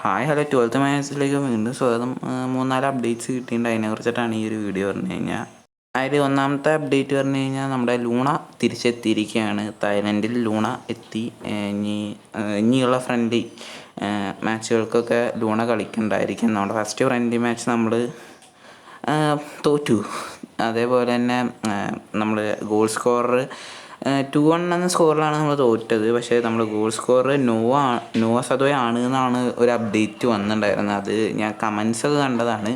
Hi hello twelfth മാത്സിലേക്ക് വീണ്ടും സ്വാഗതം. മൂന്നാൽ updates കിട്ടിയിട്ടുണ്ട്. അതിനെക്കുറിച്ചിട്ടാണ് ഈ ഒരു വീഡിയോ പറഞ്ഞു കഴിഞ്ഞാൽ അതിൽ ഒന്നാമത്തെ അപ്ഡേറ്റ് പറഞ്ഞു കഴിഞ്ഞാൽ നമ്മുടെ ലൂണ തിരിച്ചെത്തിയിരിക്കുകയാണ്. തായ്ലൻഡിൽ ലൂണ എത്തി. ഇനി ഇനിയുള്ള ഫ്രണ്ട്ലി മാച്ചുകൾക്കൊക്കെ ലൂണ കളിക്കണ്ടായിരിക്കും. നമ്മുടെ ഫസ്റ്റ് ഫ്രണ്ട്ലി മാച്ച് നമ്മൾ തോറ്റു. അതേപോലെ തന്നെ നമ്മൾ ഗോൾ സ്കോറർ ടു വൺ എന്ന സ്കോറിലാണ് നമ്മൾ തോറ്റത്. പക്ഷേ നമ്മൾ goal score Noah Noah Sadaoui ആണ് എന്നാണ് ഒരു അപ്ഡേറ്റ് വന്നിട്ടുണ്ടായിരുന്നത്. അത് ഞാൻ കമൻസ് ഒക്കെ കണ്ടതാണ്.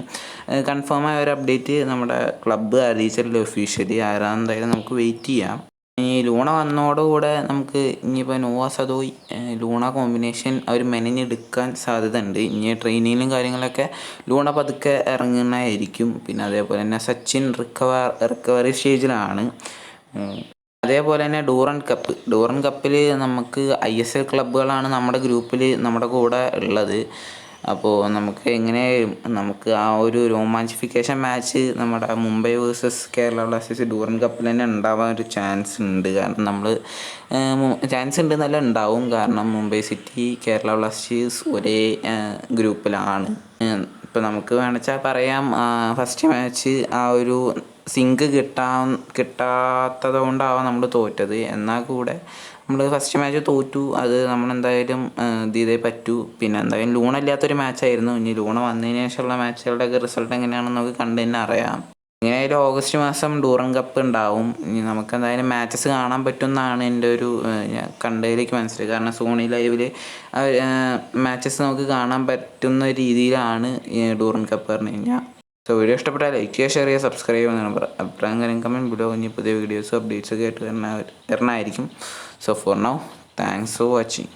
കൺഫേം ആയ ഒരു അപ്ഡേറ്റ് നമ്മുടെ ക്ലബ്ബ് അറിയിച്ചിട്ടില്ല ഒഫീഷ്യലി ആരാന്തായാലും നമുക്ക് വെയിറ്റ് ചെയ്യാം. ഈ ലൂണ വന്നതോടുകൂടെ നമുക്ക് ഇനിയിപ്പോൾ നോവ സദോയ് ലൂണ കോമ്പിനേഷൻ അവർ മെനഞ്ഞെടുക്കാൻ സാധ്യത ഉണ്ട് ഇനി ട്രെയിനിങ്ങിലും കാര്യങ്ങളൊക്കെ ലൂണ പതുക്കെ ഇറങ്ങുന്നതായിരിക്കും. പിന്നെ അതേപോലെ തന്നെ സച്ചിൻ റിക്കവർ റിക്കവറി സ്റ്റേജിലാണ്. അതേപോലെ തന്നെ ഡൂറൻ കപ്പ്. ഡൂറൻ കപ്പിൽ നമുക്ക് ഐ എസ് എൽ ക്ലബ്ബുകളാണ് നമ്മുടെ ഗ്രൂപ്പിൽ നമ്മുടെ കൂടെ ഉള്ളത്. അപ്പോൾ നമുക്ക് എങ്ങനെ നമുക്ക് ആ ഒരു രോമാഞ്ചിഫിക്കേഷൻ മാച്ച് നമ്മുടെ Mumbai versus Kerala Blasters Durand കപ്പിൽ തന്നെ ഉണ്ടാവാൻ ഒരു ചാൻസ് ഉണ്ട്. കാരണം നമ്മൾ ചാൻസ് ഉണ്ട് നല്ല ഉണ്ടാവും. കാരണം മുംബൈ സിറ്റി കേരള ബ്ലാസ്റ്റേഴ്സ് ഒരേ ഗ്രൂപ്പിലാണ്. ഇപ്പോൾ നമുക്ക് വേണമെച്ചാൽ പറയാം ഫസ്റ്റ് മാച്ച് ആ ഒരു സിങ്ക് കിട്ടാൻ കിട്ടാത്തത് കൊണ്ടാവാം നമ്മൾ തോറ്റത്. എന്നാൽ കൂടെ നമ്മൾ ഫസ്റ്റ് മാച്ച് തോറ്റു. അത് നമ്മളെന്തായാലും ഇത് ചെയ്തേ പറ്റൂ. പിന്നെ എന്തായാലും ലൂണ ഇല്ലാത്തൊരു മാച്ചായിരുന്നു ഇനി ലൂണ വന്നതിന് ശേഷമുള്ള മാച്ചുകളുടെയൊക്കെ റിസൾട്ട് എങ്ങനെയാണെന്ന് നമുക്ക് കണ്ടു തന്നെ അറിയാം. ഇങ്ങനെയായാലും ഓഗസ്റ്റ് മാസം ഡൂറൻ കപ്പ് ഉണ്ടാവും. ഇനി നമുക്ക് എന്തായാലും മാച്ചസ് കാണാൻ പറ്റുമെന്നാണ് എന്റെ ഒരു കണ്ടതിലേക്ക് മനസ്സിലായി കാരണം സോണി ലൈവിൽ മാച്ചസ് നമുക്ക് കാണാൻ പറ്റുന്ന രീതിയിലാണ് ഡൂറൻ കപ്പ് പറഞ്ഞു കഴിഞ്ഞാൽ സോ വീഡിയോ ഇഷ്ടപ്പെട്ടാൽ ലൈക്ക് ചെയ്യുക ഷെയർ ചെയ്യുക സബ്സ്ക്രൈബ് പറയുക. അഭിപ്രായം കാര്യം കമന്റ് ബിലോ ഇനി പുതിയ വീഡിയോസും അപ്ഡേറ്റ്സ് ഒക്കെ ആയിട്ട് തരണ വരണമായിരിക്കും so for now thanks for watching